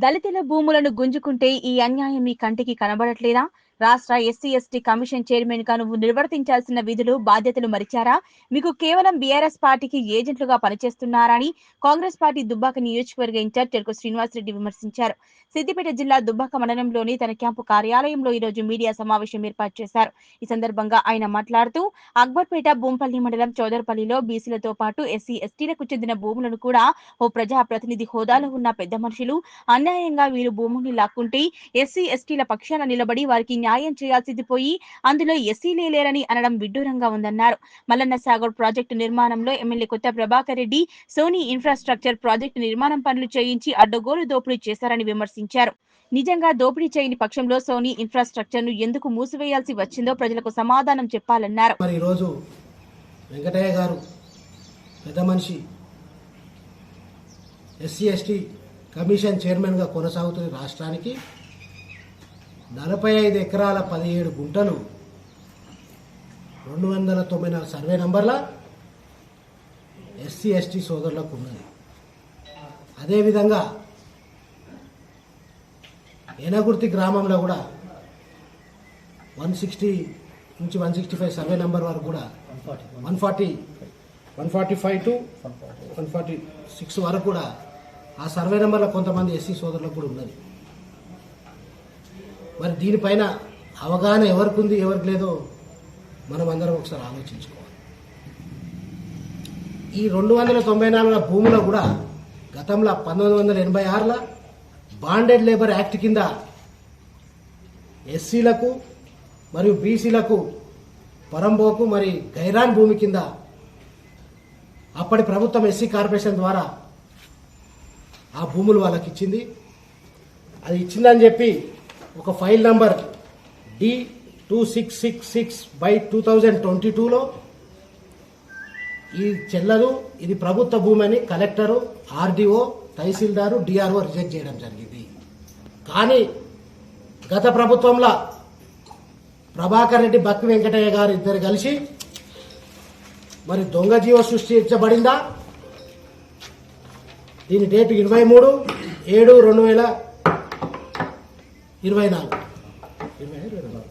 దళితుల భూములను గుంజుకుంటే ఈ అన్యాయం మీ కంటికి కనబడట్లేదా? రాష్ట్ర ఎస్సీ ఎస్టీ కమిషన్ చైర్మన్గా నువ్వు నిర్వర్తించాల్సిన విధులు బాధ్యతలు మరిచారా? మీకు కేవలం బీఆర్ఎస్ పార్టీకి ఏజెంట్లుగా పనిచేస్తున్నారని కాంగ్రెస్ పార్టీ దుబ్బాక నియోజకవర్గ ఇన్ఛార్జ్ చెరుకు శ్రీనివాసరెడ్డి విమర్శించారు. సిద్దిపేట జిల్లా దుబ్బాక మండలంలోని తన క్యాంపు కార్యాలయంలో ఈ రోజు మీడియా సమావేశం ఏర్పాటు చేశారు. ఈ సందర్భంగా ఆయన మాట్లాడుతూ అక్బర్పేట భూంపల్లి మండలం చౌదర్పల్లిలో బీసీలతో పాటు ఎస్సీ ఎస్టీలకు చెందిన భూములను కూడా ఓ ప్రజా ప్రతినిధి హోదాలో ఉన్న పెద్ద మనుషులు అన్యాయంగా వీరు భూముల్ని లాక్కుంటే ఎస్సీ ఎస్టీల పక్షాన నిలబడి వారికి న్యాయం చేయాల్సింది పోయి అందులో ఎస్సీలే లేరని అనడం విడ్డూరంగా ఉందన్నారు. మల్లన్న సాగర్ ప్రాజెక్టు నిర్మాణంలో MLA Kotha Prabhakar Reddy Sony infrastructure project నిర్మాణం పనులు చేయించి అడ్డగోలు దోపిడీ చేశారని విమర్శించారు. నిజంగా దోపిడీ చేయని పక్షంలో సోనీ ఇన్ఫ్రాస్ట్రక్చర్ను ఎందుకు మూసివేయాల్సి వచ్చిందో ప్రజలకు సమాధానం చెప్పాలన్నారు. మరి ఈరోజు వెంకటయ్య గారు పెద్ద మనిషి ఎస్సీ ఎస్టీ కమిషన్ చైర్మన్గా కొనసాగుతున్న రాష్ట్రానికి నలభై ఐదు ఎకరాల పదిహేడు గుంటలు రెండు వందల తొంభై నాలుగు సర్వే నంబర్ల ఎస్సీ ఎస్టీ సోదరులకు ఉన్నది. అదేవిధంగా ఎనగుర్తి గ్రామంలో కూడా వన్ సిక్స్టీ నుంచి one sixty five survey number వరకు కూడా one forty one forty five to one forty six వరకు కూడా ఆ సర్వే నెంబర్లో కొంతమంది ఎస్సీ సోదరులకు కూడా ఉన్నది. మరి దీనిపైన అవగాహన ఎవరికి ఉంది ఎవరికి లేదో మనం అందరం ఒకసారి ఆలోచించుకోవాలి. ఈ రెండు వందల తొంభై నాలుగుల భూములో కూడా గతంలో పంతొమ్మిది వందల ఎనభై ఆరులో బాండెడ్ లేబర్ యాక్ట్ కింద ఎస్సీలకు మరియు బీసీలకు పరంబోకు మరి గైరాన్ భూమి కింద అప్పటి ప్రభుత్వం ఎస్సీ కార్పొరేషన్ ద్వారా ఆ భూములు వాళ్ళకి ఇచ్చింది అది ఇచ్చిందని చెప్పి ఒక file number D two six six six by two thousand twenty టూలో. ఈ చెల్లలు ఇది ప్రభుత్వ భూమి అని collector RDO tahsildar DRO reject చేయడం జరిగింది. కానీ గత ప్రభుత్వంలో ప్రభాకర్ రెడ్డి బక్కి వెంకటయ్య గారు ఇద్దరు కలిసి మరి దొంగ జీవ సృష్టించబడిందా? దీని డేట్ ఇరవై మూడు ఏడు రెండు వేల ఇరవై నాలుగు. ఇరవై ఇరవై నాలుగు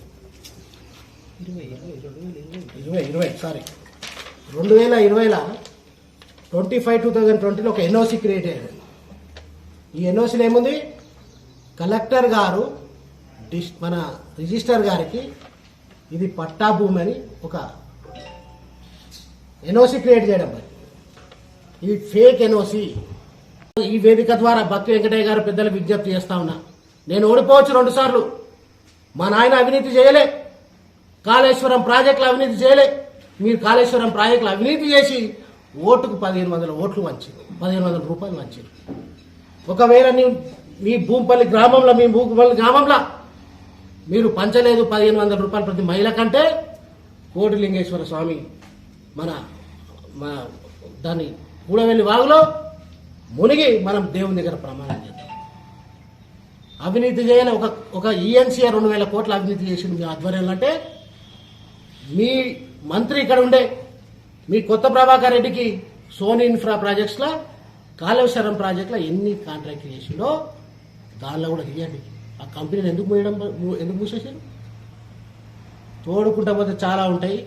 ఇరవై ఇరవై సారీ రెండు వేల ఇరవైలో ట్వంటీ ఫైవ్ టూ థౌజండ్ ట్వంటీలో ఒక ఎన్ఓసి క్రియేట్ అయ్యాడు. ఈ ఎన్ఓసిలో ఏముంది? కలెక్టర్ గారు డిస్ మన రిజిస్టర్ గారికి ఇది పట్టా భూమి అని ఒక ఎన్ఓసి క్రియేట్ చేయడం మరి. ఇది ఫేక్ ఎన్ఓసి. ఈ వేదిక ద్వారా భక్తి వెంకటయ్య గారు పెద్దలు విజ్ఞప్తి చేస్తా ఉన్నా. నేను ఓడిపోవచ్చు రెండు సార్లు మా నాయన అవినీతి చేయలే. కాళేశ్వరం ప్రాజెక్టులు అవినీతి చేయలే. మీరు కాళేశ్వరం ప్రాజెక్టులు అవినీతి చేసి ఓటుకు పదిహేను వందల ఓట్లు వంచారు పదిహేను వందల రూపాయలు వంచారు ఒకవేళ నీ మీ భూపల్లి గ్రామంలో మీ భూపల్లి గ్రామంలో మీరు పంచలేదు పదిహేను వందల రూపాయలు ప్రతి మహిళ కంటే కోటిలింగేశ్వర స్వామి మన మన దాన్ని కూడవెల్లి వాగులో మునిగి మనం దేవుని దగ్గర ప్రమాణం చేద్దాం. అవినీతి చేయని ఒక ఒక ఈఎన్సీఆర్ రెండు వేల కోట్ల అవినీతి చేసింది మీ ఆధ్వర్యంలో అంటే మీ మంత్రి ఇక్కడ ఉండే మీ కొత్త ప్రభాకర్ రెడ్డికి సోనీ ఇన్ఫ్రా ప్రాజెక్ట్స్లో కాళేశ్వరం ప్రాజెక్ట్లో ఎన్ని కాంట్రాక్ట్ చేసిండో దానిలో కూడా తీయండి. ఆ కంపెనీని ఎందుకు మూయడం ఎందుకు మూసేసారు తోడుకుంటా పోతే చాలా ఉంటాయి.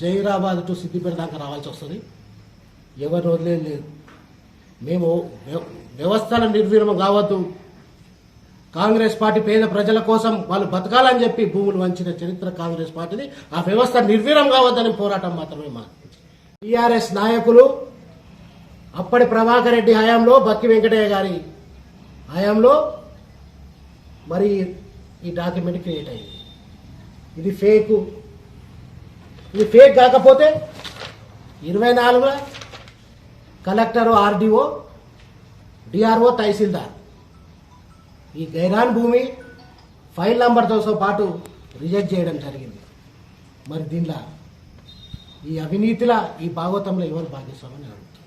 జైరాబాద్ టు సిద్దిపేట దాకా రావాల్సి వస్తుంది. ఎవరిని వదిలేదు లేదు. మేము వ్యవస్థల నిర్వీర్యం కావద్దు. కాంగ్రెస్ పార్టీ పేద ప్రజల కోసం వాళ్ళు బతకాలని చెప్పి భూములు వంచిన చరిత్ర కాంగ్రెస్ పార్టీది. ఆ వ్యవస్థ నిర్వీరం కావద్దని పోరాటం మాత్రమే మా టీఆర్ఎస్ నాయకులు అప్పటి ప్రభాకర్ రెడ్డి హయాంలో బక్కి వెంకటయ్య గారి హయాంలో మరి ఈ డాక్యుమెంట్ క్రియేట్ అయింది. ఇది ఫేక్. ఇది ఫేక్ కాకపోతే ఇరవై నాలుగులో కలెక్టర్ ఆర్డీఓ డిఆర్ఓ తహసీల్దార్ ఈ గైరాన్ భూమి ఫైల్ నంబర్తో పాటు రిజెక్ట్ చేయడం జరిగింది. మరి దీనిలో ఈ అవినీతిలో ఈ భాగవతంలో ఎవరు భాగస్వామని అడుగుతున్నారు?